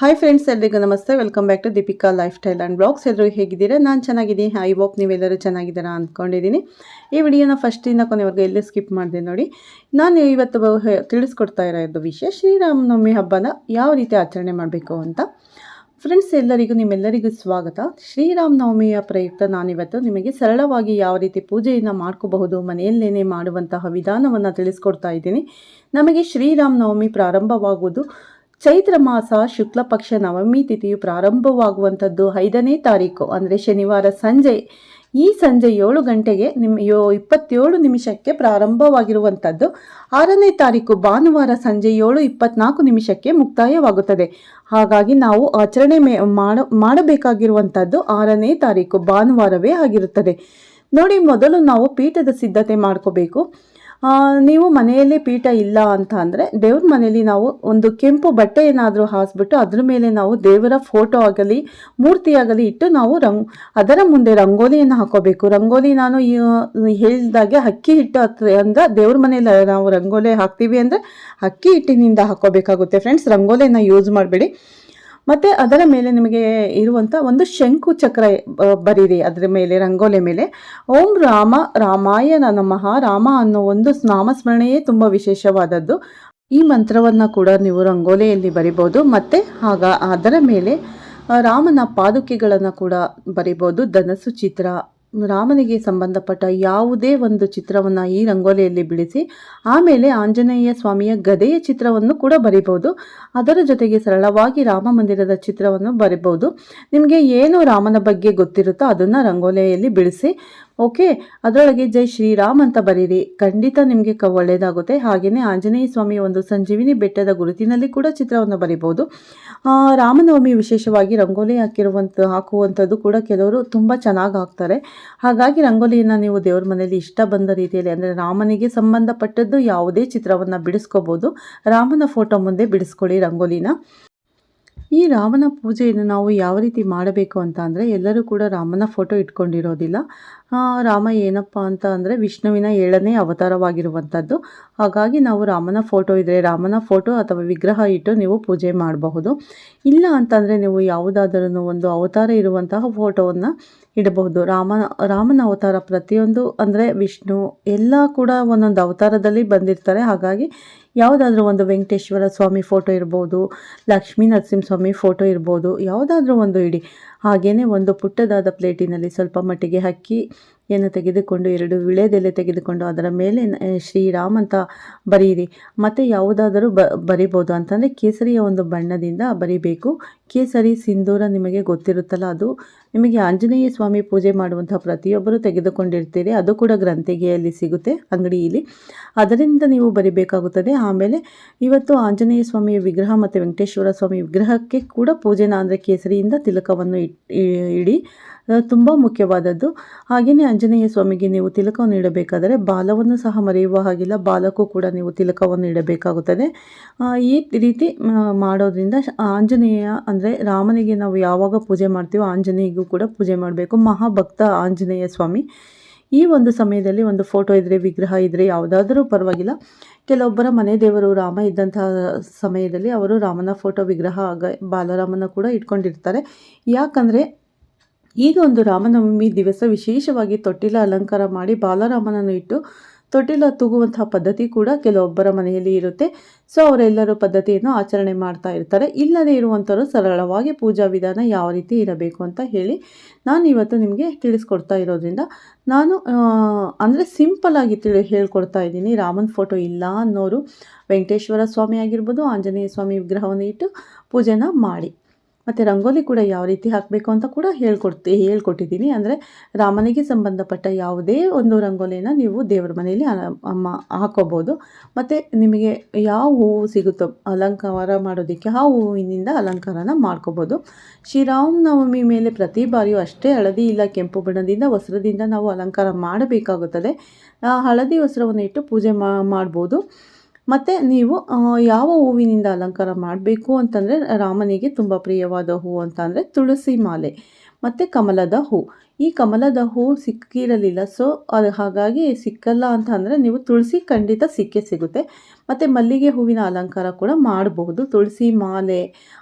Hi friends ಎಲ್ರಿಗೂ ನಮಸ್ತೆ. Welcome back to Deepika lifestyle and blogs ಎಲ್ಲರೂ ಹೇಗಿದ್ದೀರಾ? ನಾನು ಚೆನ್ನಾಗಿದ್ದೀನಿ. ಐ ಹೋಪ್ ನೀವೆಲ್ಲರೂ ಚೆನ್ನಾಗಿದ್ದೀರಾ ಅಂದ್ಕೊಂಡಿದ್ದೀನಿ ಈ ವಿಡಿಯೋನ ಫಸ್ಟಿಂದ ಕೊನೆವರೆಗೂ ಎಲ್ಲೂ ಸ್ಕಿಪ್ ಮಾಡಿದೆ ನೋಡಿ. ನಾನು ಇವತ್ತು ತಿಳಿಸ್ಕೊಡ್ತಾ ಇರೋದು ವಿಷಯ ಶ್ರೀರಾಮನವಮಿ ಹಬ್ಬನ ಯಾವ ರೀತಿ ಆಚರಣೆ ಮಾಡಬೇಕು ಅಂತ. ಫ್ರೆಂಡ್ಸ್ ಎಲ್ಲರಿಗೂ, ನಿಮ್ಮೆಲ್ಲರಿಗೂ ಸ್ವಾಗತ. ಶ್ರೀರಾಮನವಮಿಯ ಪ್ರಯುಕ್ತ ನಾನಿವತ್ತು ನಿಮಗೆ ಸರಳವಾಗಿ ಯಾವ ರೀತಿ ಪೂಜೆಯನ್ನು ಮಾಡ್ಕೋಬಹುದು, ಮನೆಯಲ್ಲೇನೆ ಮಾಡುವಂತಹ ವಿಧಾನವನ್ನು ತಿಳಿಸ್ಕೊಡ್ತಾ ಇದ್ದೀನಿ. ನಮಗೆ ಶ್ರೀರಾಮನವಮಿ ಪ್ರಾರಂಭವಾಗುವುದು ಚೈತ್ರ ಮಾಸ ಶುಕ್ಲ ಪಕ್ಷ ನವಮಿ ತಿಥಿಯು ಪ್ರಾರಂಭವಾಗುವಂಥದ್ದು ಐದನೇ ತಾರೀಕು, ಅಂದರೆ ಶನಿವಾರ ಸಂಜೆ. ಈ ಸಂಜೆ ಏಳು ಗಂಟೆಗೆ ನಿಮ್ಮ ಯೋ, ಇಪ್ಪತ್ತೇಳು ನಿಮಿಷಕ್ಕೆ ಪ್ರಾರಂಭವಾಗಿರುವಂಥದ್ದು. ಆರನೇ ತಾರೀಕು ಭಾನುವಾರ ಸಂಜೆ ಏಳು ಇಪ್ಪತ್ನಾಲ್ಕು ನಿಮಿಷಕ್ಕೆ ಮುಕ್ತಾಯವಾಗುತ್ತದೆ. ಹಾಗಾಗಿ ನಾವು ಆಚರಣೆ ಮೇ, ಮಾಡ, ಮಾಡಬೇಕಾಗಿರುವಂಥದ್ದು ಆರನೇ ತಾರೀಕು ಭಾನುವಾರವೇ ಆಗಿರುತ್ತದೆ. ನೋಡಿ, ಮೊದಲು ನಾವು ಪೀಠದ ಸಿದ್ಧತೆ ಮಾಡ್ಕೋಬೇಕು. ನೀವು ಮನೆಯಲ್ಲಿ ಪೀಠ ಇಲ್ಲ ಅಂತ ಅಂದರೆ ದೇವ್ರ ಮನೆಯಲ್ಲಿ ನಾವು ಒಂದು ಕೆಂಪು ಬಟ್ಟೆ ಏನಾದರೂ ಹಾಸ್ಬಿಟ್ಟು ಅದ್ರ ಮೇಲೆ ನಾವು ದೇವರ ಫೋಟೋ ಆಗಲಿ ಮೂರ್ತಿಯಾಗಲಿ ಇಟ್ಟು ನಾವು ರಂಗ್, ಅದರ ಮುಂದೆ ರಂಗೋಲಿಯನ್ನು ಹಾಕೋಬೇಕು. ರಂಗೋಲಿ ನಾನು ಹೇಳಿದಾಗೆ ಅಕ್ಕಿ ಹಿಟ್ಟು ಅಂದ್ರೆ ದೇವ್ರ ಮನೆಯಲ್ಲಿ ನಾವು ರಂಗೋಲಿ ಹಾಕ್ತೀವಿ ಅಂದರೆ ಅಕ್ಕಿ ಹಿಟ್ಟಿನಿಂದ ಹಾಕೋಬೇಕಾಗುತ್ತೆ. ಫ್ರೆಂಡ್ಸ್ ರಂಗೋಲಿಯನ್ನು ಯೂಸ್ ಮಾಡಬೇಡಿ. ಮತ್ತು ಅದರ ಮೇಲೆ ನಿಮಗೆ ಇರುವಂಥ ಒಂದು ಶಂಕು ಚಕ್ರ ಬರೀರಿ. ಅದರ ಮೇಲೆ, ರಂಗೋಲಿ ಮೇಲೆ. ಓಂ ರಾಮ ರಾಮಾಯಣ ನಮಃ. ರಾಮ ಅನ್ನೋ ಒಂದು ನಾಮಸ್ಮರಣೆಯೇ ತುಂಬ ವಿಶೇಷವಾದದ್ದು. ಈ ಮಂತ್ರವನ್ನು ಕೂಡ ನೀವು ರಂಗೋಲೆಯಲ್ಲಿ ಬರಿಬೋದು ಮತ್ತು ಆಗ ಅದರ ಮೇಲೆ ರಾಮನ ಪಾದುಕೆಗಳನ್ನು ಕೂಡ ಬರಿಬೋದು ಧನಸು ಚಿತ್ರ ರಾಮನಿಗೆ ಸಂಬಂಧಪಟ್ಟ ಯಾವುದೇ ಒಂದು ಚಿತ್ರವನ್ನು ಈ ರಂಗೋಲಿಯಲ್ಲಿ ಬಿಡಿಸಿ, ಆಮೇಲೆ ಆಂಜನೇಯ ಸ್ವಾಮಿಯ ಗದೆಯ ಚಿತ್ರವನ್ನು ಕೂಡ ಬರಿಬೋದು ಅದರ ಜೊತೆಗೆ ಸರಳವಾಗಿ ರಾಮ ಮಂದಿರದ ಚಿತ್ರವನ್ನು ಬರಿಬೋದು ನಿಮಗೆ ಏನು ರಾಮನ ಬಗ್ಗೆ ಗೊತ್ತಿರುತ್ತೋ ಅದನ್ನು ರಂಗೋಲಿಯಲ್ಲಿ ಬಿಡಿಸಿ, ಓಕೆ? ಅದರೊಳಗೆ ಜೈ ಶ್ರೀರಾಮ್ ಅಂತ ಬರೀರಿ. ಖಂಡಿತ ನಿಮಗೆ ಕ ಒಳ್ಳೆಯದಾಗುತ್ತೆ ಹಾಗೆಯೇ ಆಂಜನೇಯ ಸ್ವಾಮಿಯ ಒಂದು ಸಂಜೀವಿನಿ ಬೆಟ್ಟದ ಗುರುತಿನಲ್ಲಿ ಕೂಡ ಚಿತ್ರವನ್ನು ಬರಿಬೋದು ರಾಮನವಮಿ ವಿಶೇಷವಾಗಿ ರಂಗೋಲಿ ಹಾಕಿರುವಂಥ ಹಾಕುವಂಥದ್ದು ಕೂಡ ಕೆಲವರು ತುಂಬ ಚೆನ್ನಾಗಿ ಹಾಕ್ತಾರೆ. ಹಾಗಾಗಿ ರಂಗೋಲಿಯನ್ನು ನೀವು ದೇವ್ರ ಮನೆಯಲ್ಲಿ ಇಷ್ಟ ಬಂದ ರೀತಿಯಲ್ಲಿ, ಅಂದರೆ ರಾಮನಿಗೆ ಸಂಬಂಧಪಟ್ಟದ್ದು ಯಾವುದೇ ಚಿತ್ರವನ್ನು ಬಿಡಿಸ್ಕೋಬೋದು. ರಾಮನ ಫೋಟೋ ಮುಂದೆ ಬಿಡಿಸ್ಕೊಳ್ಳಿ ರಂಗೋಲಿನ. ಈ ರಾಮನ ಪೂಜೆಯನ್ನು ನಾವು ಯಾವ ರೀತಿ ಮಾಡಬೇಕು ಅಂತ ಅಂದರೆ ಎಲ್ಲರೂ ಕೂಡ ರಾಮನ ಫೋಟೋ ಇಟ್ಕೊಂಡಿರೋದಿಲ್ಲ. ರಾಮ ಏನಪ್ಪ ಅಂತ ಅಂದರೆ ವಿಷ್ಣುವಿನ ಏಳನೇ ಅವತಾರವಾಗಿರುವಂಥದ್ದು ಹಾಗಾಗಿ ನಾವು ರಾಮನ ಫೋಟೋ ಇದ್ದರೆ ರಾಮನ ಫೋಟೋ ಅಥವಾ ವಿಗ್ರಹ ಇಟ್ಟು ನೀವು ಪೂಜೆ ಮಾಡಬಹುದು. ಇಲ್ಲ ಅಂತಂದರೆ ನೀವು ಯಾವುದಾದರೂ ಒಂದು ಅವತಾರ ಇರುವಂತಹ ಫೋಟೋವನ್ನು ಇಡಬಹುದು. ರಾಮ, ರಾಮನ ಅವತಾರ ಪ್ರತಿಯೊಂದು ಅಂದರೆ ವಿಷ್ಣು ಎಲ್ಲ ಕೂಡ ಒಂದೊಂದು ಅವತಾರದಲ್ಲಿ ಬಂದಿರ್ತಾರೆ. ಹಾಗಾಗಿ ಯಾವುದಾದ್ರೂ ಒಂದು ವೆಂಕಟೇಶ್ವರ ಸ್ವಾಮಿ ಫೋಟೋ ಇರ್ಬೋದು, ಲಕ್ಷ್ಮೀ ನರಸಿಂಹಸ್ವಾಮಿ ಫೋಟೋ ಇರ್ಬೋದು, ಯಾವುದಾದ್ರೂ ಒಂದು ಇಡಿ. ಹಾಗೆಯೇ ಒಂದು ಪುಟ್ಟದಾದ ಪ್ಲೇಟಿನಲ್ಲಿ ಸ್ವಲ್ಪ ಮಟ್ಟಿಗೆ ಅಕ್ಕಿಯನ್ನು ತೆಗೆದುಕೊಂಡು, ಎರಡು ವಿಳೆದೆಲೆ ತೆಗೆದುಕೊಂಡು ಅದರ ಮೇಲೆ ಶ್ರೀರಾಮ್ ಅಂತ ಬರೀರಿ ಮತ್ತು ಯಾವುದಾದರೂ ಬ, ಬರಿಬೋದು ಅಂತಂದರೆ ಕೇಸರಿಯ ಒಂದು ಬಣ್ಣದಿಂದ ಬರಿಬೇಕು. ಕೇಸರಿ ಸಿಂಧೂರ ನಿಮಗೆ ಗೊತ್ತಿರುತ್ತಲ್ಲ ಅದು. ನಿಮಗೆ ಆಂಜನೇಯ ಸ್ವಾಮಿ ಪೂಜೆ ಮಾಡುವಂಥ ಪ್ರತಿಯೊಬ್ಬರು ತೆಗೆದುಕೊಂಡಿರ್ತೀರಿ. ಅದು ಕೂಡ ಗ್ರಂಥಿಗೆಯಲ್ಲಿ ಸಿಗುತ್ತೆ, ಅಂಗಡಿಯಲ್ಲಿ. ಅದರಿಂದ ನೀವು ಬರಿಬೇಕಾಗುತ್ತದೆ. ಆಮೇಲೆ ಇವತ್ತು ಆಂಜನೇಯ ಸ್ವಾಮಿಯ ವಿಗ್ರಹ ಮತ್ತು ವೆಂಕಟೇಶ್ವರ ಸ್ವಾಮಿ ವಿಗ್ರಹಕ್ಕೆ ಕೂಡ ಪೂಜೆನ ಅಂದರೆ ಕೇಸರಿಯಿಂದ ತಿಲಕವನ್ನು ಇಟ್ ಇಡಿ. ತುಂಬ ಮುಖ್ಯವಾದದ್ದು. ಹಾಗೆಯೇ ಆಂಜನೇಯ ಸ್ವಾಮಿಗೆ ನೀವು ತಿಲಕವನ್ನು ಇಡಬೇಕಾದರೆ ಬಾಲವನ್ನು ಸಹ ಮರೆಯುವ ಹಾಗಿಲ್ಲ, ಬಾಲಕ್ಕೂ ಕೂಡ ನೀವು ತಿಲಕವನ್ನು ಇಡಬೇಕಾಗುತ್ತದೆ ಈ ರೀತಿ ಮಾಡೋದ್ರಿಂದ ಆಂಜನೇಯ ಅಂದರೆ ರಾಮನಿಗೆ ನಾವು ಯಾವಾಗ ಪೂಜೆ ಮಾಡ್ತೀವೋ ಆಂಜನೇಯಿಗೂ ಕೂಡ ಪೂಜೆ ಮಾಡಬೇಕು. ಮಹಾಭಕ್ತ ಆಂಜನೇಯ ಸ್ವಾಮಿ. ಈ ಒಂದು ಸಮಯದಲ್ಲಿ ಒಂದು ಫೋಟೋ ಇದ್ದರೆ ವಿಗ್ರಹ ಇದ್ದರೆ ಯಾವುದಾದರೂ ಪರವಾಗಿಲ್ಲ. ಕೆಲವೊಬ್ಬರ ಮನೆ ದೇವರು ರಾಮ ಇದ್ದಂತಹ ಸಮಯದಲ್ಲಿ ಅವರು ರಾಮನ ಫೋಟೋ, ವಿಗ್ರಹ ಬಾಲರಾಮನ ಕೂಡ ಇಟ್ಕೊಂಡಿರ್ತಾರೆ. ಯಾಕಂದರೆ ಈಗ ಒಂದು ರಾಮನವಮಿ ದಿವಸ ವಿಶೇಷವಾಗಿ ತೊಟ್ಟಿಲ ಅಲಂಕಾರ ಮಾಡಿ ಬಾಲರಾಮನನ್ನು ಇಟ್ಟು ತೊಟ್ಟಿಲ ತೂಗುವಂತಹ ಪದ್ಧತಿ ಕೂಡ ಕೆಲವೊಬ್ಬರ ಮನೆಯಲ್ಲಿ ಇರುತ್ತೆ. ಸೊ ಅವರೆಲ್ಲರೂ ಪದ್ಧತಿಯನ್ನು ಆಚರಣೆ ಮಾಡ್ತಾ ಇರ್ತಾರೆ. ಇಲ್ಲದೇ ಇರುವಂಥವ್ರು ಸರಳವಾಗಿ ಪೂಜಾ ವಿಧಾನ ಯಾವ ರೀತಿ ಇರಬೇಕು ಅಂತ ಹೇಳಿ ನಾನು ಇವತ್ತು ನಿಮಗೆ ತಿಳಿಸ್ಕೊಡ್ತಾ ಇರೋದ್ರಿಂದ ನಾನು ಅಂದರೆ ಸಿಂಪಲಾಗಿ ತಿಳಿ, ಹೇಳ್ಕೊಡ್ತಾ ಇದ್ದೀನಿ. ರಾಮನ ಫೋಟೋ ಇಲ್ಲ ಅನ್ನೋರು ವೆಂಕಟೇಶ್ವರ ಸ್ವಾಮಿ ಆಗಿರ್ಬೋದು, ಆಂಜನೇಯ ಸ್ವಾಮಿ ವಿಗ್ರಹವನ್ನು ಇಟ್ಟು ಪೂಜೆನ ಮಾಡಿ. ಮತ್ತು ರಂಗೋಲಿ ಕೂಡ ಯಾವ ರೀತಿ ಹಾಕಬೇಕು ಅಂತ ಕೂಡ ಹೇಳ್ಕೊಡ್ತಿ ಹೇಳ್ಕೊಟ್ಟಿದ್ದೀನಿ ಅಂದರೆ ರಾಮನಿಗೆ ಸಂಬಂಧಪಟ್ಟ ಯಾವುದೇ ಒಂದು ರಂಗೋಲಿನ ನೀವು ದೇವರ ಮನೆಯಲ್ಲಿ ಅಮ್ಮ ಹಾಕೋಬೋದು. ಮತ್ತು ನಿಮಗೆ ಯಾವ ಹೂವು ಸಿಗುತ್ತೋ ಅಲಂಕಾರ ಮಾಡೋದಕ್ಕೆ ಆ ಹೂವಿನಿಂದ ಅಲಂಕಾರನ ಮಾಡ್ಕೋಬೋದು. ಶ್ರೀರಾಮನವಮಿ ಮೇಲೆ ಪ್ರತಿ ಬಾರಿಯೂ ಅಷ್ಟೇ ಹಳದಿ ಇಲ್ಲ ಕೆಂಪು ಬಣ್ಣದಿಂದ ವಸ್ತ್ರದಿಂದ ನಾವು ಅಲಂಕಾರ ಮಾಡಬೇಕಾಗುತ್ತದೆ. ಹಳದಿ ವಸ್ತ್ರವನ್ನು ಇಟ್ಟು ಪೂಜೆ ಮಾಡ್ಬೋದು. ಮತ್ತು ನೀವು ಯಾವ ಹೂವಿನಿಂದ ಅಲಂಕಾರ ಮಾಡಬೇಕು ಅಂತಂದರೆ ರಾಮನಿಗೆ ತುಂಬ ಪ್ರಿಯವಾದ ಹೂವು ಅಂತ ತುಳಸಿ ಮಾಲೆ. ಮತ್ತು ಕಮಲದ ಹೂ. ಈ ಕಮಲದ ಹೂ ಸಿಕ್ಕಿರಲಿಲ್ಲ. ಸೊ ಅದು ಹಾಗಾಗಿ ಸಿಕ್ಕಲ್ಲ ಅಂತ ಅಂದರೆ ನೀವು ತುಳಸಿ ಖಂಡಿತ ಸಿಕ್ಕೇ ಸಿಗುತ್ತೆ. ಮತ್ತು ಮಲ್ಲಿಗೆ ಹೂವಿನ ಅಲಂಕಾರ ಕೂಡ ಮಾಡಬಹುದು ತುಳಸಿ ಮಾಲೆ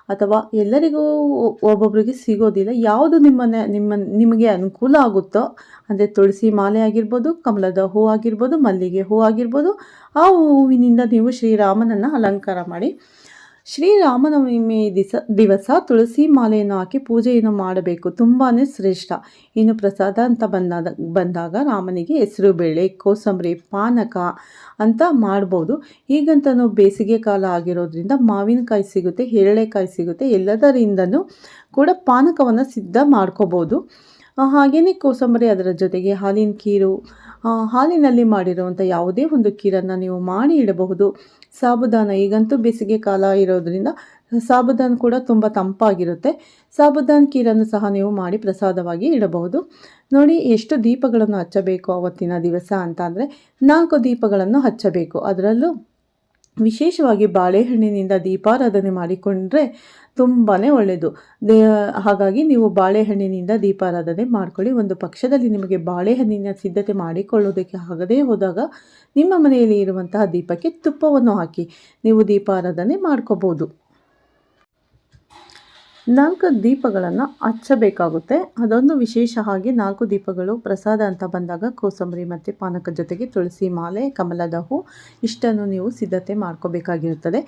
ಅಥವಾ ಎಲ್ಲರಿಗೂ ಒಬ್ಬೊಬ್ಬರಿಗೆ ಸಿಗೋದಿಲ್ಲ. ಯಾವುದು ನಿಮ್ಮನೆ ನಿಮ್ಮ ನಿಮಗೆ ಅನುಕೂಲ ಆಗುತ್ತೋ, ಅಂದರೆ ತುಳಸಿ ಮಾಲೆ ಆಗಿರ್ಬೋದು, ಕಮಲದ ಹೂ ಆಗಿರ್ಬೋದು, ಮಲ್ಲಿಗೆ ಹೂ ಆಗಿರ್ಬೋದು, ಆ ಹೂವಿನಿಂದ ನೀವು ಶ್ರೀರಾಮನನ್ನು ಅಲಂಕಾರ ಮಾಡಿ ಶ್ರೀರಾಮನವಮಿ ದಿಸ, ದಿವಸ ತುಳಸಿ ಮಾಲೆಯನ್ನು ಹಾಕಿ ಪೂಜೆಯನ್ನು ಮಾಡಬೇಕು. ತುಂಬಾ ಶ್ರೇಷ್ಠ. ಇನ್ನು ಪ್ರಸಾದ ಅಂತ ಬಂದಾಗ ಬಂದಾಗ ರಾಮನಿಗೆ ಹೆಸರು ಬೇಳೆ, ಕೋಸಂಬರಿ, ಪಾನಕ ಅಂತ ಮಾಡ್ಬೋದು. ಈಗಂತೂ ಬೇಸಿಗೆ ಕಾಲ ಆಗಿರೋದ್ರಿಂದ ಮಾವಿನಕಾಯಿ ಸಿಗುತ್ತೆ, ಹೇರಳೆಕಾಯಿ ಸಿಗುತ್ತೆ, ಎಲ್ಲದರಿಂದನೂ ಕೂಡ ಪಾನಕವನ್ನು ಸಿದ್ಧ ಮಾಡ್ಕೋಬೋದು. ಹಾಗೆಯೇ ಕೋಸಂಬರಿ ಅದರ ಜೊತೆಗೆ ಹಾಲಿನ ಕೀರು ಹಾಲಿನಲ್ಲಿ ಮಾಡಿರುವಂಥ ಯಾವುದೇ ಒಂದು ಕೀರನ್ನು ನೀವು ಮಾಡಿ ಇಡಬಹುದು. ಸಾಬುದಾನ ಈಗಂತೂ ಬೇಸಿಗೆ ಕಾಲ ಇರೋದರಿಂದ ಸಾಬುದಾನ ಕೂಡ ತುಂಬ ತಂಪಾಗಿರುತ್ತೆ. ಸಾಬುದಾನ ಕೀರನ್ನು ಸಹ ನೀವು ಮಾಡಿ ಪ್ರಸಾದವಾಗಿ ಇಡಬಹುದು. ನೋಡಿ, ಎಷ್ಟು ದೀಪಗಳನ್ನು ಹಚ್ಚಬೇಕು ಅವತ್ತಿನ ದಿವಸ ಅಂತ ಅಂದರೆ ನಾಲ್ಕು ದೀಪಗಳನ್ನು ಹಚ್ಚಬೇಕು. ಅದರಲ್ಲೂ ವಿಶೇಷವಾಗಿ ಬಾಳೆಹಣ್ಣಿನಿಂದ ದೀಪಾರಾಧನೆ ಮಾಡಿಕೊಂಡ್ರೆ ತುಂಬಾ ಒಳ್ಳೆಯದು ಹಾಗಾಗಿ ನೀವು ಬಾಳೆಹಣ್ಣಿನಿಂದ ದೀಪಾರಾಧನೆ ಮಾಡ್ಕೊಳ್ಳಿ. ಒಂದು ಪಕ್ಷದಲ್ಲಿ ನಿಮಗೆ ಬಾಳೆಹಣ್ಣಿನ ಸಿದ್ಧತೆ ಮಾಡಿಕೊಳ್ಳೋದಕ್ಕೆ ಆಗದೇ ಹೋದಾಗ ನಿಮ್ಮ ಮನೆಯಲ್ಲಿ ಇರುವಂತಹ ದೀಪಕ್ಕೆ ತುಪ್ಪವನ್ನು ಹಾಕಿ ನೀವು ದೀಪಾರಾಧನೆ ಮಾಡ್ಕೋಬೋದು. ನಾಲ್ಕು ದೀಪಗಳನ್ನು ಹಚ್ಚಬೇಕಾಗುತ್ತೆ. ಅದೊಂದು ವಿಶೇಷ ಹಾಗೆ ನಾಲ್ಕು ದೀಪಗಳು ಪ್ರಸಾದ ಅಂತ ಬಂದಾಗ ಕೋಸಂಬರಿ ಮತ್ತು ಪಾನಕ ಜೊತೆಗೆ ತುಳಸಿ ಮಾಲೆ ಕಮಲದ ಹೂ ಇಷ್ಟನ್ನು ನೀವು ಸಿದ್ಧತೆ ಮಾಡ್ಕೋಬೇಕಾಗಿರುತ್ತದೆ.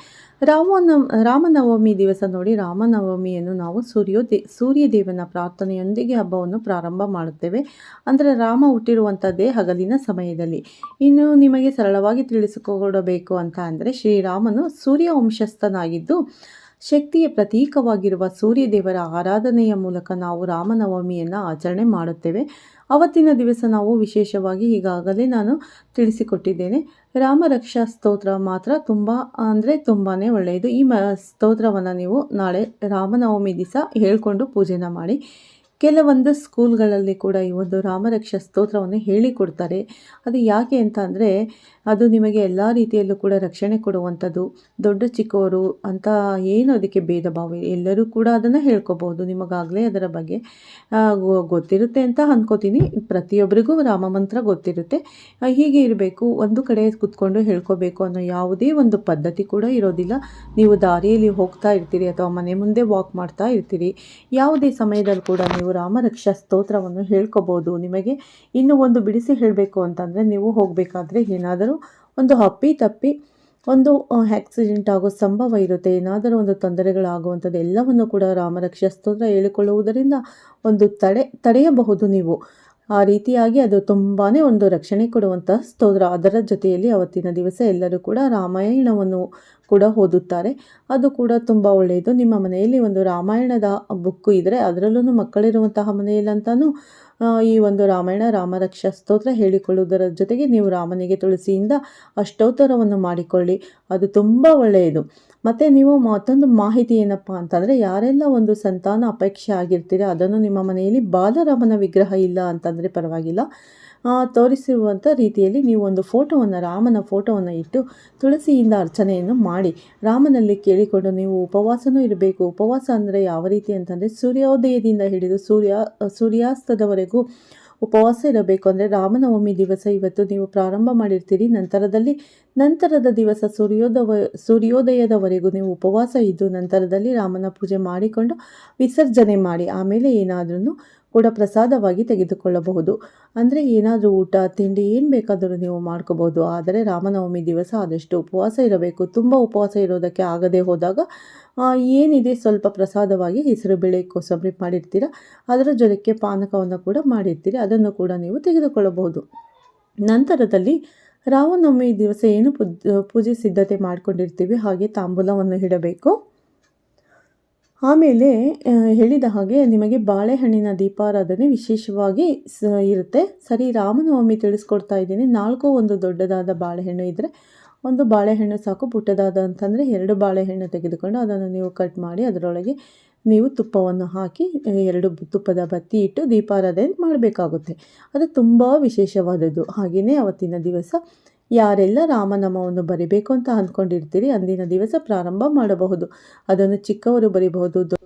ರಾಮನ, ರಾಮನವಮಿ ದಿವಸ ನೋಡಿ ರಾಮನವಮಿಯನ್ನು ನಾವು ಸೂರ್ಯೋದೇ ಸೂರ್ಯದೇವನ ಪ್ರಾರ್ಥನೆಯೊಂದಿಗೆ ಹಬ್ಬವನ್ನು ಪ್ರಾರಂಭ ಮಾಡುತ್ತೇವೆ. ಅಂದರೆ ರಾಮ ಹುಟ್ಟಿರುವಂಥದ್ದೇ ಹಗಲಿನ ಸಮಯದಲ್ಲಿ. ಇನ್ನು ನಿಮಗೆ ಸರಳವಾಗಿ ತಿಳಿಸಿಕೊಡಬೇಕು ಅಂತ ಅಂದರೆ ಶ್ರೀರಾಮನು ಸೂರ್ಯ ವಂಶಸ್ಥನಾಗಿದ್ದು ಶಕ್ತಿಯ ಪ್ರತೀಕವಾಗಿರುವ ಸೂರ್ಯದೇವರ ಆರಾಧನೆಯ ಮೂಲಕ ನಾವು ರಾಮನವಮಿಯನ್ನು ಆಚರಣೆ ಮಾಡುತ್ತೇವೆ. ಅವತ್ತಿನ ದಿವಸ ನಾವು ವಿಶೇಷವಾಗಿ ಈಗಾಗಲೇ ನಾನು ತಿಳಿಸಿಕೊಟ್ಟಿದ್ದೇನೆ, ರಾಮ ರಕ್ಷಾ ಸ್ತೋತ್ರ ಮಾತ್ರ ತುಂಬ ಅಂದರೆ ತುಂಬಾ ಒಳ್ಳೆಯದು. ಈ ಮ ಸ್ತೋತ್ರವನ್ನು ನೀವು ನಾಳೆ ರಾಮನವಮಿ ದಿವಸ ಹೇಳಿಕೊಂಡು ಪೂಜೆನ ಮಾಡಿ. ಕೆಲವೊಂದು ಸ್ಕೂಲ್ಗಳಲ್ಲಿ ಕೂಡ ಈ ಒಂದು ರಾಮರಕ್ಷ ಸ್ತೋತ್ರವನ್ನು ಹೇಳಿಕೊಡ್ತಾರೆ. ಅದು ಯಾಕೆ ಅಂತ ಅಂದರೆ, ಅದು ನಿಮಗೆ ಎಲ್ಲ ರೀತಿಯಲ್ಲೂ ಕೂಡ ರಕ್ಷಣೆ ಕೊಡುವಂಥದ್ದು. ದೊಡ್ಡ ಚಿಕ್ಕವರು ಅಂತ ಏನು ಅದಕ್ಕೆ ಭೇದ ಭಾವ ಎಲ್ಲರೂ ಕೂಡ ಅದನ್ನು ಹೇಳ್ಕೊಬೋದು ನಿಮಗಾಗಲೇ ಅದರ ಬಗ್ಗೆ ಗೊತ್ತಿರುತ್ತೆ ಅಂತ ಅಂದ್ಕೋತೀನಿ ಪ್ರತಿಯೊಬ್ಬರಿಗೂ ರಾಮ ಮಂತ್ರ ಗೊತ್ತಿರುತ್ತೆ. ಹೀಗೆ ಇರಬೇಕು. ಒಂದು ಕಡೆ ಕುತ್ಕೊಂಡು ಹೇಳ್ಕೋಬೇಕು ಅನ್ನೋ ಯಾವುದೇ ಒಂದು ಪದ್ಧತಿ ಕೂಡ ಇರೋದಿಲ್ಲ. ನೀವು ದಾರಿಯಲ್ಲಿ ಹೋಗ್ತಾ ಇರ್ತೀರಿ ಅಥವಾ ಮನೆ ಮುಂದೆ ವಾಕ್ ಮಾಡ್ತಾ ಇರ್ತೀರಿ. ಯಾವುದೇ ಸಮಯದಲ್ಲಿ ಕೂಡ ನೀವು ರಾಮರಕ್ಷಾ ಸ್ತೋತ್ರವನ್ನು ಹೇಳ್ಕೊಬೋದು. ನಿಮಗೆ ಇನ್ನು ಒಂದು ಬಿಡಿಸಿ ಹೇಳಬೇಕು ಅಂತಂದರೆ ನೀವು ಹೋಗಬೇಕಾದ್ರೆ ಏನಾದರೂ ಒಂದು ಹಪ್ಪಿ ತಪ್ಪಿ ಒಂದು ಆಕ್ಸಿಡೆಂಟ್ ಆಗೋ ಸಂಭವ ಇರುತ್ತೆ. ಏನಾದರೂ ಒಂದು ತೊಂದರೆಗಳಾಗುವಂಥದ್ದು, ಎಲ್ಲವನ್ನು ಕೂಡ ರಾಮರಕ್ಷಾ ಸ್ತೋತ್ರ ಹೇಳಿಕೊಳ್ಳುವುದರಿಂದ ಒಂದು ತಡೆ, ತಡೆಯಬಹುದು ನೀವು. ಆ ರೀತಿಯಾಗಿ ಅದು ತುಂಬಾ ಒಂದು ರಕ್ಷಣೆ ಕೊಡುವಂಥ ಸ್ತೋತ್ರ. ಅದರ ಜೊತೆಯಲ್ಲಿ ಅವತ್ತಿನ ದಿವಸ ಎಲ್ಲರೂ ಕೂಡ ರಾಮಾಯಣವನ್ನು ಕೂಡ ಓದುತ್ತಾರೆ. ಅದು ಕೂಡ ತುಂಬ ಒಳ್ಳೆಯದು. ನಿಮ್ಮ ಮನೆಯಲ್ಲಿ ಒಂದು ರಾಮಾಯಣದ ಬುಕ್ಕು ಇದ್ದರೆ ಅದರಲ್ಲೂ ಮಕ್ಕಳಿರುವಂತಹ ಮನೆಯಲ್ಲಂತೂ ಈ ಒಂದು ರಾಮಾಯಣ ರಾಮರಕ್ಷಾ ಸ್ತೋತ್ರ ಹೇಳಿಕೊಳ್ಳುವುದರ ಜೊತೆಗೆ ನೀವು ರಾಮನಿಗೆ ತುಳಸಿಯಿಂದ ಅಷ್ಟೋತ್ತರವನ್ನು ಮಾಡಿಕೊಳ್ಳಿ. ಅದು ತುಂಬ ಒಳ್ಳೆಯದು. ಮತ್ತು ನೀವು ಮತ್ತೊಂದು ಮಾಹಿತಿ ಏನಪ್ಪ ಅಂತಂದರೆ, ಯಾರೆಲ್ಲ ಒಂದು ಸಂತಾನ ಅಪೇಕ್ಷೆ ಆಗಿರ್ತೀರ, ಅದನ್ನು ನಿಮ್ಮ ಮನೆಯಲ್ಲಿ ಬಾಲರಾಮನ ವಿಗ್ರಹ ಇಲ್ಲ ಅಂತಂದರೆ ಪರವಾಗಿಲ್ಲ. ತೋರಿಸಿರುವಂಥ ರೀತಿಯಲ್ಲಿ ನೀವು ಒಂದು ಫೋಟೋವನ್ನು, ರಾಮನ ಫೋಟೋವನ್ನು ಇಟ್ಟು ತುಳಸಿಯಿಂದ ಅರ್ಚನೆಯನ್ನು ಮಾಡಿ, ರಾಮನಲ್ಲಿ ಕೇಳಿಕೊಂಡು ನೀವು ಉಪವಾಸನೂ ಇರಬೇಕು. ಉಪವಾಸ ಅಂದರೆ ಯಾವ ರೀತಿ ಅಂತಂದರೆ ಸೂರ್ಯೋದಯದಿಂದ ಹಿಡಿದು ಸೂರ್ಯ ಸೂರ್ಯಾಸ್ತದವರೆಗೂ ಉಪವಾಸ ಇರಬೇಕು. ಅಂದರೆ ರಾಮನವಮಿ ದಿವಸ ಇವತ್ತು ನೀವು ಪ್ರಾರಂಭ ಮಾಡಿರ್ತೀರಿ. ನಂತರದಲ್ಲಿ, ನಂತರದ ದಿವಸ ಸೂರ್ಯೋದವ, ಸೂರ್ಯೋದಯದವರೆಗೂ ನೀವು ಉಪವಾಸ ಇದ್ದು ನಂತರದಲ್ಲಿ ರಾಮನ ಪೂಜೆ ಮಾಡಿಕೊಂಡು ವಿಸರ್ಜನೆ ಮಾಡಿ. ಆಮೇಲೆ ಏನಾದ್ರೂ ಕೂಡ ಪ್ರಸಾದವಾಗಿ ತೆಗೆದುಕೊಳ್ಳಬಹುದು. ಅಂದರೆ ಏನಾದರೂ ಊಟ, ತಿಂಡಿ ಏನು ಬೇಕಾದರೂ ನೀವು ಮಾಡ್ಕೋಬೋದು ಆದರೆ ರಾಮನವಮಿ ದಿವಸ ಆದಷ್ಟು ಉಪವಾಸ ಇರಬೇಕು. ತುಂಬ ಉಪವಾಸ ಇರೋದಕ್ಕೆ ಆಗದೆ ಹೋದಾಗ ಏನಿದೆ ಸ್ವಲ್ಪ ಪ್ರಸಾದವಾಗಿ ಹೆಸರು, ಬೇಳೆ, ಕೋಸಂಬರಿ ಮಾಡಿರ್ತೀರ? ಅದರ ಜೊತೆಗೆ ಪಾನಕವನ್ನು ಕೂಡ ಮಾಡಿರ್ತೀರಿ. ಅದನ್ನು ಕೂಡ ನೀವು ತೆಗೆದುಕೊಳ್ಳಬಹುದು. ನಂತರದಲ್ಲಿ ರಾಮನವಮಿ ದಿವಸ ಏನು ಪೂಜೆ ಸಿದ್ಧತೆ ಮಾಡ್ಕೊಂಡಿರ್ತೀವಿ, ಹಾಗೆ ತಾಂಬೂಲವನ್ನು ಇಡಬೇಕು. ಆಮೇಲೆ ಹೇಳಿದ ಹಾಗೆ ನಿಮಗೆ ಬಾಳೆಹಣ್ಣಿನ ದೀಪಾರಾಧನೆ ವಿಶೇಷವಾಗಿ ಸ, ಇರುತ್ತೆ. ಸರಿ ರಾಮನವಮಿ ತಿಳಿಸ್ಕೊಡ್ತಾ ಇದ್ದೀನಿ. ನಾಲ್ಕು ಒಂದು ದೊಡ್ಡದಾದ ಬಾಳೆಹಣ್ಣು ಇದ್ದರೆ ಒಂದು ಬಾಳೆಹಣ್ಣು ಸಾಕು, ಪುಟ್ಟದಾದ ಅಂತಂದರೆ ಎರಡು ಬಾಳೆಹಣ್ಣು ತೆಗೆದುಕೊಂಡು ಅದನ್ನು ನೀವು ಕಟ್ ಮಾಡಿ, ಅದರೊಳಗೆ ನೀವು ತುಪ್ಪವನ್ನು ಹಾಕಿ ಎರಡು ತುಪ್ಪದ ಬತ್ತಿ ಇಟ್ಟು ದೀಪಾರಾಧನೆ ಮಾಡಬೇಕಾಗುತ್ತೆ. ಅದು ತುಂಬ ವಿಶೇಷವಾದದ್ದು. ಹಾಗೆಯೇ ಅವತ್ತಿನ ದಿವಸ ಯಾರೆಲ್ಲ ರಾಮನಾಮವನ್ನು ಬರಿಬೇಕು ಅಂತ ಅಂದ್ಕೊಂಡಿರ್ತೀರಿ ಅಂದಿನ ದಿವಸ ಪ್ರಾರಂಭ ಮಾಡಬಹುದು. ಅದನ್ನು ಚಿಕ್ಕವರು ಬರಿಬಹುದು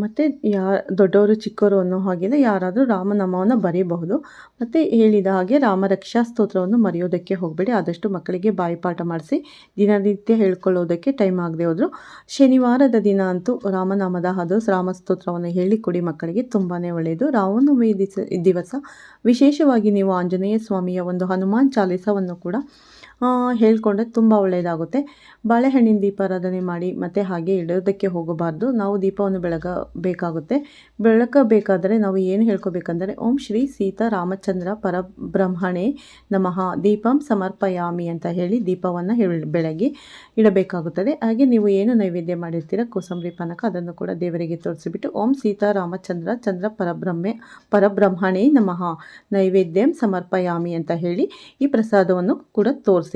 ಮತ್ತು ಯಾ, ದೊಡ್ಡವರು, ಚಿಕ್ಕವರು ಅನ್ನೋ ಹಾಗೆಲ್ಲ ಯಾರಾದರೂ ರಾಮನಾಮವನ್ನು ಬರೀಬಹುದು. ಮತ್ತು ಹೇಳಿದ ಹಾಗೆ ರಾಮರಕ್ಷಾ ಸ್ತೋತ್ರವನ್ನು ಮರೆಯೋದಕ್ಕೆ ಹೋಗಬೇಡಿ. ಆದಷ್ಟು ಮಕ್ಕಳಿಗೆ ಬಾಯಿಪಾಠ ಮಾಡಿಸಿ, ದಿನನಿತ್ಯ ಹೇಳ್ಕೊಳ್ಳೋದಕ್ಕೆ ಟೈಮ್ ಆಗದೆ ಹೋದರು. ಶನಿವಾರದ ದಿನ ಅಂತೂ ರಾಮನಾಮದ ಅದು ರಾಮಸ್ತೋತ್ರವನ್ನು ಹೇಳಿಕೊಡಿ ಮಕ್ಕಳಿಗೆ ತುಂಬಾ ಒಳ್ಳೆಯದು ರಾಮನವಮಿ ದಿವಸ ವಿಶೇಷವಾಗಿ ನೀವು ಆಂಜನೇಯ ಸ್ವಾಮಿಯ ಒಂದು ಹನುಮಾನ್ ಚಾಲೀಸವನ್ನು ಕೂಡ ಹೇಳ್ಕೊಂಡ್ರೆ ತುಂಬ ಒಳ್ಳೆಯದಾಗುತ್ತೆ ಬಾಳೆಹಣ್ಣಿನ ದೀಪಾರಾಧನೆ ಮಾಡಿ ಮತ್ತು ಹಾಗೆ ಇಡೋದಕ್ಕೆ ಹೋಗಬಾರ್ದು. ನಾವು ದೀಪವನ್ನು ಬೆಳಗಬೇಕಾಗುತ್ತೆ ಬೆಳಕಬೇಕಾದರೆ ನಾವು ಏನು ಹೇಳ್ಕೋಬೇಕಂದರೆ, ಓಂ ಶ್ರೀ ಸೀತಾ ರಾಮಚಂದ್ರ ಪರಬ್ರಹ್ಮಣೆ ನಮಃ. ದೀಪಂ ಸಮರ್ಪಯಾಮಿ ಅಂತ ಹೇಳಿ ದೀಪವನ್ನು ಹೇಳಿ ಬೆಳಗಿ ಇಡಬೇಕಾಗುತ್ತದೆ. ಹಾಗೆ ನೀವು ಏನು ನೈವೇದ್ಯ ಮಾಡಿರ್ತೀರ, ಕೋಸಂಬರಿ, ಪಾನಕ, ಅದನ್ನು ಕೂಡ ದೇವರಿಗೆ ತೋರಿಸಿಬಿಟ್ಟು ಓಂ ಸೀತಾ ರಾಮಚಂದ್ರ ಚಂದ್ರ ಪರಬ್ರಹ್ಮೆ, ಪರಬ್ರಹ್ಮಣೆ ನಮಃ. ನೈವೇದ್ಯಂ ಸಮರ್ಪಯಾಮಿ ಅಂತ ಹೇಳಿ ಈ ಪ್ರಸಾದವನ್ನು ಕೂಡ ತೋರಿಸಿ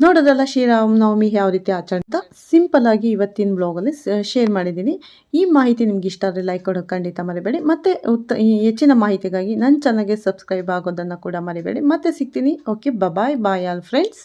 ನೋಡೋದಲ್ಲ ಶ್ರೀರಾಮನವಮಿ ಯಾವ ರೀತಿ ಆಚರಣೆ ಅಂತ. ಸಿಂಪಲ್ ಆಗಿ ಇವತ್ತಿನ ಬ್ಲಾಗಲ್ಲಿ ಶೇರ್ ಮಾಡಿದ್ದೀನಿ. ಈ ಮಾಹಿತಿ ನಿಮ್ಗೆ ಇಷ್ಟ ಆದರೆ ಲೈಕ್ ಕೊಡೋಕೆ ಖಂಡಿತ ಮರಿಬೇಡಿ. ಮತ್ತೆ ಉತ್ತ ಹೆಚ್ಚಿನ ಮಾಹಿತಿಗಾಗಿ ನನ್ನ ಚಾನಲ್ಗೆ ಸಬ್ಸ್ಕ್ರೈಬ್ ಆಗೋದನ್ನು ಕೂಡ ಮರಿಬೇಡಿ. ಮತ್ತೆ ಸಿಗ್ತೀನಿ. Okay bye bye all friends